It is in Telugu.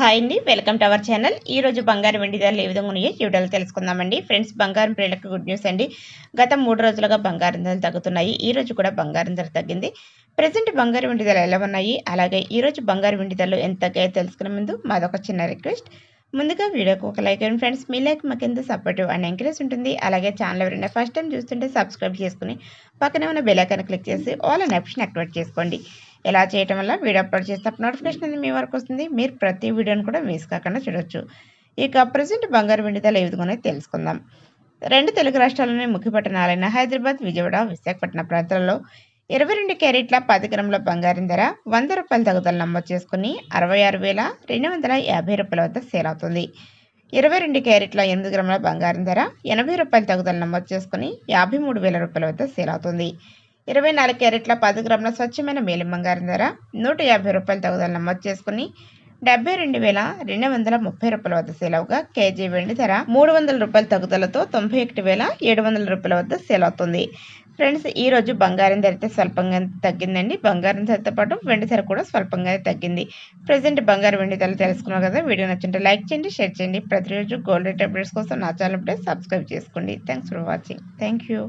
హాయ్ అండి వెల్కమ్ టు అవర్ ఛానల్ ఈ రోజు బంగారం వెండి ధరలు ఏ విధంగా ఉన్నాయో చూడాలి తెలుసుకుందామండి. ఫ్రెండ్స్ బంగారం ప్రియులకు గుడ్ న్యూస్ అండి. గత మూడు రోజులుగా బంగారం ధరలు తగ్గుతున్నాయి. ఈ రోజు కూడా బంగారం ధర తగ్గింది. ప్రజెంట్ బంగారు వెండి ధరలు ఎలా ఉన్నాయి? అలాగే ఈ రోజు బంగారు వెండి ధరలు ఎంత తగ్గాయో తెలుసుకునే ముందు మాదొక చిన్న రిక్వెస్ట్ ముందుగా వీడియోకి ఒక లైక్ అండ్ ఫ్రెండ్స్ మీ లైక్ మాకు ఎంత సపోర్టివ్ అండ్ ఎంకరేజ్ ఉంటుంది. అలాగే ఛానల్ ఎవరైనా ఫస్ట్ టైం చూస్తుంటే సబ్స్క్రైబ్ చేసుకుని పక్కనే ఉన్న బెల్ ఐకాన్ క్లిక్ చేసి ఆల్ అండ్ ఆప్షన్ యాక్టివేట్ చేసుకోండి. ఇలా చేయడం వల్ల వీడియో అప్లోడ్ చేస్తే నోటిఫికేషన్ అనేది మీ వరకు వస్తుంది. మీరు ప్రతి వీడియోని కూడా మిస్ కాకుండా చూడొచ్చు. ఇక ప్రజెంట్ బంగారు వెండి ధరలు ఏ విధంగా తెలుసుకుందాం. రెండు తెలుగు రాష్ట్రాల్లోని ముఖ్య పట్టణాలైన హైదరాబాద్ విజయవాడ విశాఖపట్నం ప్రాంతాలలో ఇరవై రెండు క్యారెట్ల పది గ్రాముల బంగారం ధర వంద రూపాయల తగ్గుదల నమోదు చేసుకుని అరవై ఆరు వేల రెండు వందల యాభై రూపాయల వద్ద సేల్ అవుతుంది. ఇరవై రెండు క్యారెట్ల ఎనిమిది గ్రాముల బంగారం ధర ఎనభై రూపాయల తగ్గుదల నమోదు చేసుకుని యాభై మూడు వేల రూపాయల వద్ద సేల్ అవుతుంది. ఇరవై నాలుగు క్యారెట్ల పది గ్రాముల స్వచ్ఛమైన మేలి బంగారం ధర నూట యాభై రూపాయల తగుదల నమోదు చేసుకుని డెబ్బై రెండు వేల రెండు వందల ముప్పై రూపాయల వద్ద సేల్ అవగా కేజీ వెండి ధర మూడు వందల రూపాయల తగ్గుదలతో తొంభై ఒకటి వేల ఏడు వందల రూపాయల వద్ద సేల్ అవుతుంది ఫ్రెండ్స్ ఈ రోజు బంగారం ధర అయితే స్వల్పంగా తగ్గిందండి. బంగారం ధరతో పాటు వెండి ధర కూడా స్వల్పంగా తగ్గింది. ప్రజెంట్ బంగారం వెండి ధరలు తెలుసుకున్నాం కదా వీడియో నచ్చింటే లైక్ చేయండి షేర్ చేయండి. ప్రతిరోజు గోల్డ్ రేట్ అప్డేట్స్ కోసం నా ఛానల్ అప్డేట్ సబ్స్క్రైబ్ చేసుకోండి. Thanks for watching. Thank you.